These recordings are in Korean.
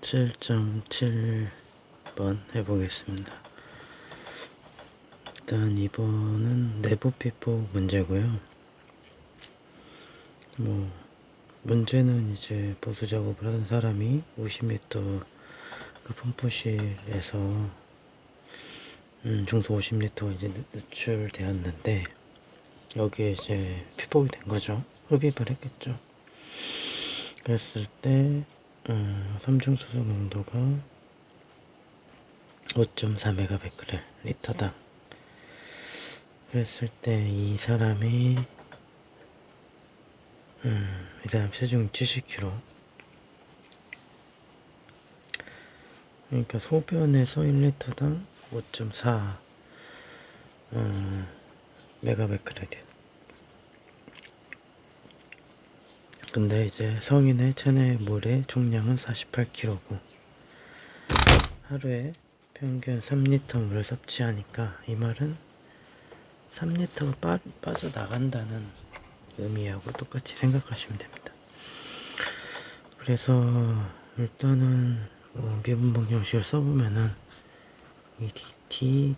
7.7번 해보겠습니다. 일단 이번은 내부 피폭 문제고요. 뭐 문제는 이제 보수 작업을 하는 사람이 50m 그 펌프실에서 음, 중소 50리터가 이제 누- 누출되었는데 여기에 이제 피폭이 된 거죠. 흡입을 했겠죠. 그랬을 때 음, 삼중수소 농도가 5.4메가베크렐 리터당. 그랬을 때 이 사람이 음, 이 사람 체중 70kg 그러니까 소변에서 1리터당 5.4 음, 메가베크렐이에요 근데 이제 성인의 체내 물의 총량은 48kg고 하루에 평균 3리터 물을 섭취하니까 이 말은 3리터가 빠, 빠져나간다는 의미하고 똑같이 생각하시면 됩니다. 그래서 일단은 뭐 미분봉 형식을 써보면은 이 dt,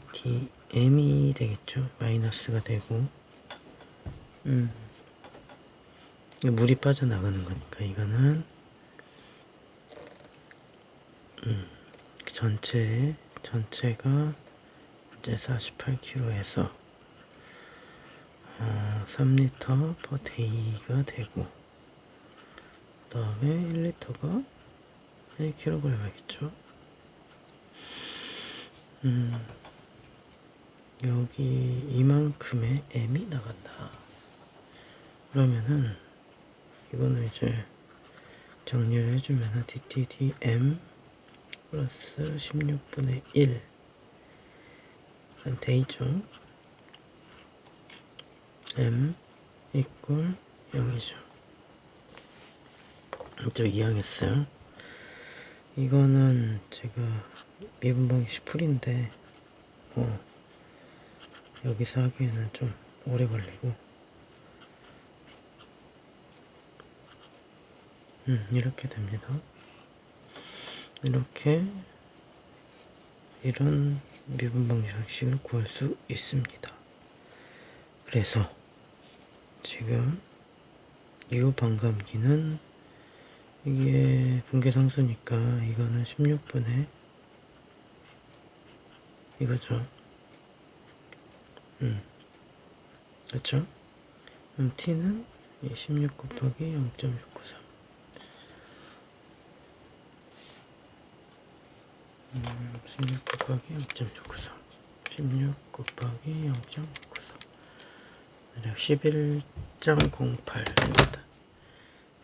dm이 되겠죠. 마이너스가 되고 음. 물이 빠져나가는 거니까 이거는 음, 전체 전체가 이제 48kg에서 어, 3리터 per day가 되고 그 다음에 1리터가 1kg이겠죠? 음, 여기 이만큼의 m이 나간다. 그러면은 이거는 이제 정리를 해주면 DTDM 플러스 16분의 1 되죠. M 이꼴 0이죠. 저 이항했어요. 이거는 제가 미분 방식 풀인데 뭐 여기서 하기에는 좀 오래 걸리고 음, 이렇게 됩니다. 이렇게 이런 미분 방정식을 구할 수 있습니다. 그래서 지금 이후 반감기는 이게 분계상수니까 이거는 16분의 이거죠. 음, 그렇죠? 그럼 t는 16 곱하기 0.693 음, 16 곱하기 0.693 16 곱하기 0.693 대략 11.08입니다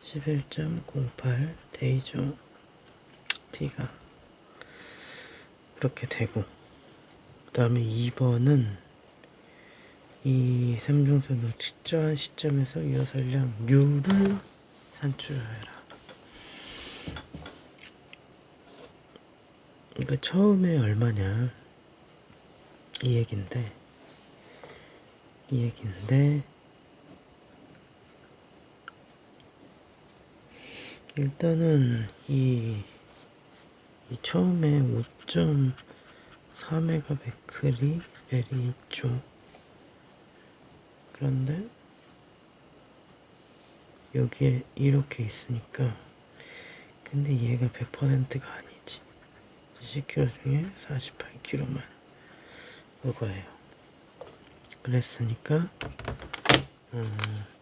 11.08 데이죠. T가 그렇게 되고 그 다음에 2번은 이 삼중선을 측정한 시점에서 유효설량 U를 산출하여라 그러니까 처음에 얼마냐? 이 얘긴데. 이 얘긴데. 일단은 이, 이 처음에 5.4메가베크리 렐이 있죠 그런데 여기에 이렇게 있으니까 근데 얘가 100%가 아니지 10kg 중에 48kg만 그거예요. 그랬으니까 어,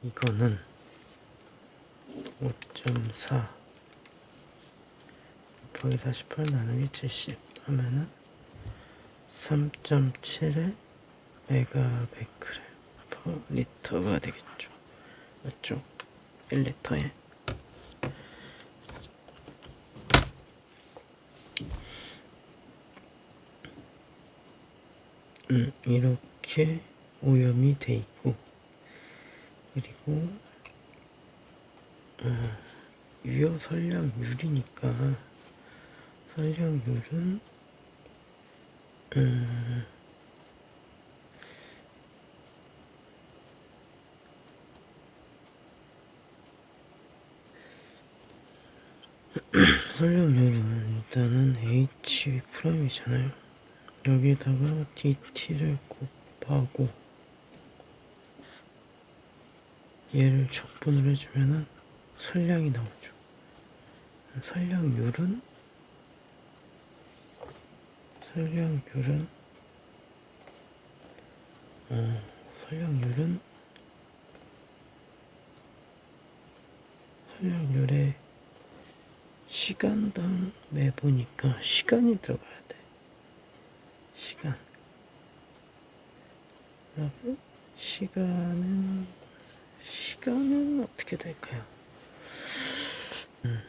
이거는 5.4 곱하기 48 나누기 70 하면은 3.7의 메가베크렐 퍼 리터가 되겠죠. 맞죠? 1리터에 음, 이렇게 오염이 돼 있고 그리고 어, 유효 설량율이니까 설량율은 음, 설량률은 일단은 h 프라임이잖아요. 여기다가 dt를 곱하고 얘를 적분을 해주면은 선량이 나오죠. 선량률은 선량률은 어, 선량률은 선량률의 시간당 매보니까 시간이 들어가야 돼. 시간. 그러면 시간은 시간은 어떻게 될까요? 음,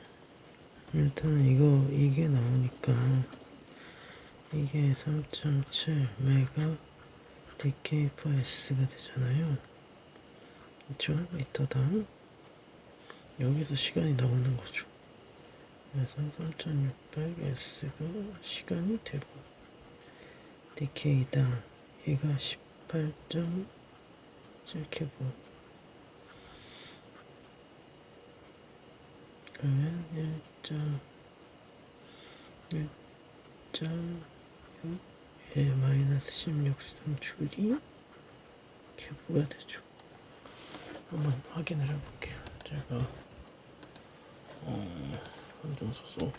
일단은 이거 이게 나오니까 이게 3.7 메가 dk per s가 되잖아요. 그렇죠? 리터당 여기서 시간이 나오는 거죠. 그래서 3,600 S가 시간이 되고 DK당 얘가 18.7kV 그러면 1.1.6에 마이너스 16수당 줄이 큐브가 되죠. 한번 확인을 해볼게요. 제가 어, 한정소소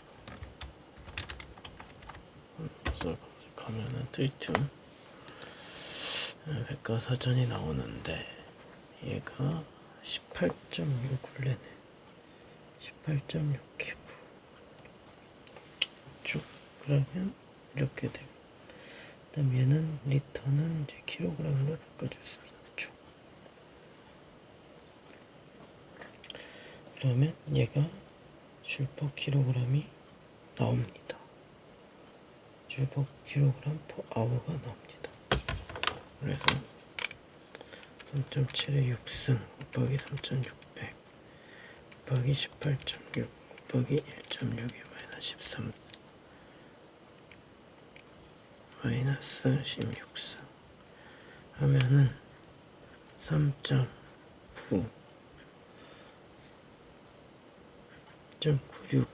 한정소 검색 하면은 트리튬 백과사전이 나오는데 얘가 18.6굴레네. 18.6 큐브. 쭉 그러면 이렇게 되고 그 다음 얘는 리터는 이제 킬로그램으로 바꿔줄 수 있죠 그러면 얘가 줄퍼 킬로그램이 나옵니다. 줄퍼 킬로그램 퍼 아워가 나옵니다. 그래서 3.7의 6승 곱하기 3.600 곱하기 18.6 곱하기 1.6의 마이너스 13 마이너스 16승 하면은 3.9 1.96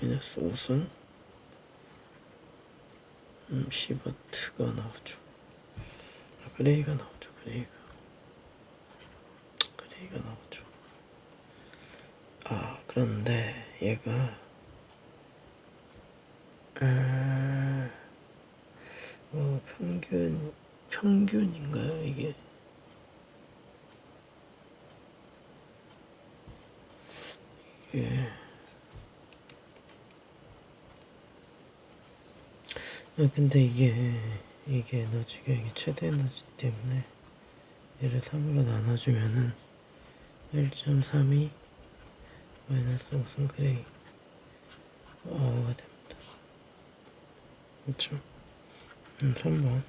마이너스 5승 음, 10와트가 나오죠. 아, 그레이가 나오죠. 그레이가 그레이가 나오죠. 아 그런데 얘가 아, 뭐 평균 평균인가요 이게? 이게 아 근데 이게 이게 에너지가 이게 최대 에너지 때문에 얘를 3으로 나눠주면은 1.32 마이너스 5승 그레이 어가 됩니다. 그렇죠? 음, 3번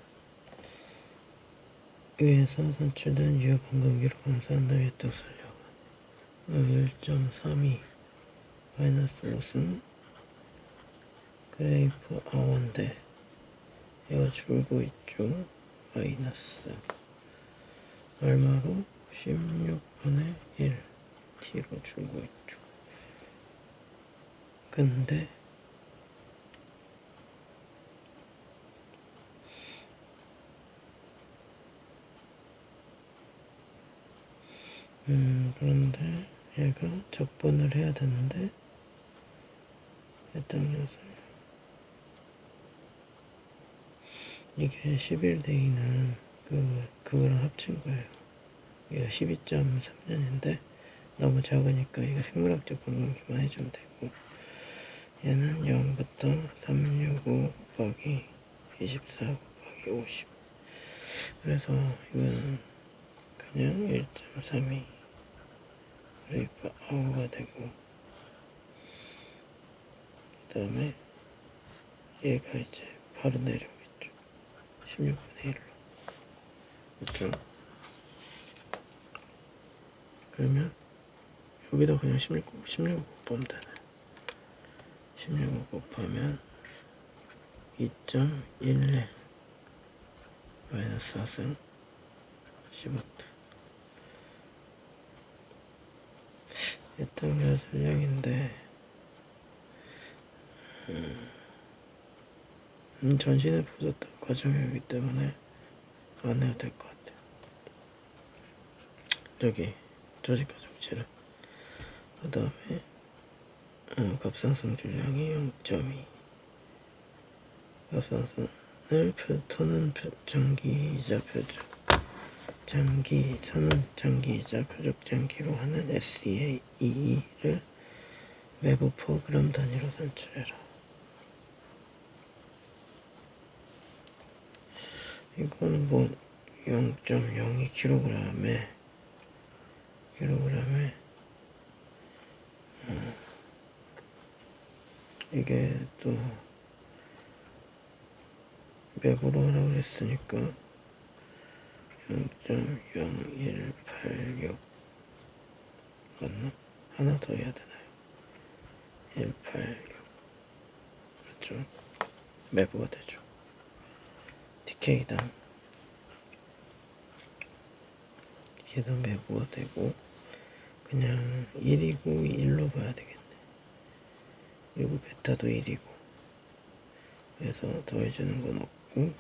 위에서 산출된 유효 반감기로 감소한 다음에 뜻을요 1.32 마이너스 5승 그레이프 아원데 얘가 줄고 있죠. 마이너스 얼마로? 16분의 1 t로 줄고 있죠. 근데 음 그런데 얘가 적분을 해야 되는데 일단 녀석 이게 11대2는 그, 그거랑 합친 거예요. 얘가 12.3년인데 너무 작으니까 이거 생물학적 반감기만 해주면 되고 얘는 0부터 365 곱하기 24 곱하기 50 그래서 이거는 그냥 1.32 그래프 아우가 되고 그 다음에 얘가 이제 바로 내려오겠죠 16분의 1로 그렇죠 그러면 여기다 그냥 16, 16 곱하면 되네. 16 곱하면 2.11 마이너스 4승 10와트. 일단 연습량인데. 음, 전신에 퍼졌던 과정이기 때문에 안 해도 될 것 같아요. 여기 조직 가중치를 그 다음에 어, 갑상선 줄량이 0.2 갑상선을 표, 터는 표, 장기이자 표적 장기 터는 장기이자 표적 장기로 하는 SEA를 외부 포그램 단위로 산출해라. 이거는 뭐 0.02kg에 kg에 음, 이게 또 맥으로 하라고 그랬으니까 0.0186 맞나? 하나 더 해야 되나요? 186 그렇죠? 매부가 되죠 DK당 DK당 매부가 되고 그냥 1이고 1로 봐야 되겠네. 그리고 베타도 1이고. 그래서 더해주는 건 없고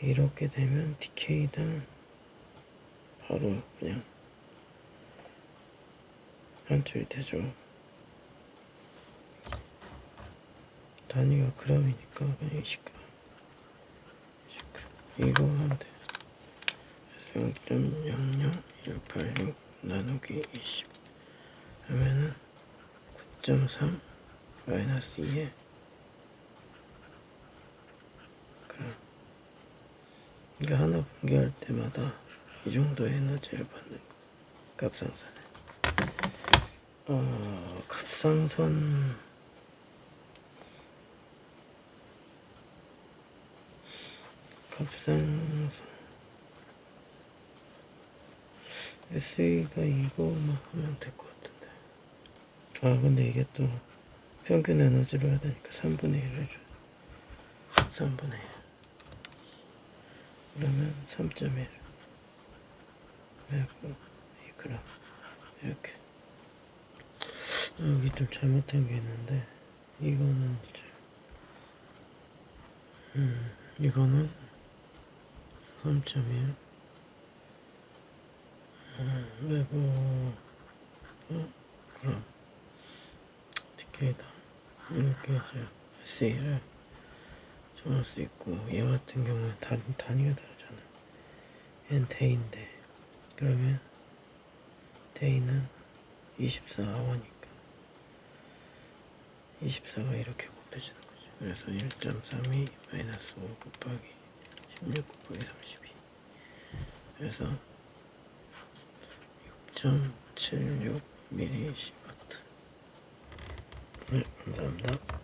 이렇게 되면 DK당 바로 그냥 한줄이 되죠. 단위가 그램이니까 그냥 20g 10g 이거 하면 돼. 그래서 0.00186 나누기 20 하면은 9.3 마이너스 2에. 그럼 이게 하나 분개할 때마다 이 정도의 에너지를 받는 거 갑상선에. 어 갑상선 갑상선 SE가 이거만 하면 될 것 같은데. 아 근데 이게 또 평균 에너지로 해야 되니까 3분의 1을 줘 3분의 1 그러면 3.1 매고 2g 이렇게. 여기 좀 잘못한 게 있는데 이거는 이제 음 이거는 3.1 음, 매고 어? 그럼. DK다. 이렇게 이제 SA를 정할 수 있고 얘 같은 경우는 다른 단위가 다르잖아. 얘는 대인데. 그러면 대인은 24아워니까 24가 이렇게 곱해지는 거죠 그래서 1.32 마이너스 5 곱하기 16 곱하기 32 그래서 6.76 미리 시바트 네 감사합니다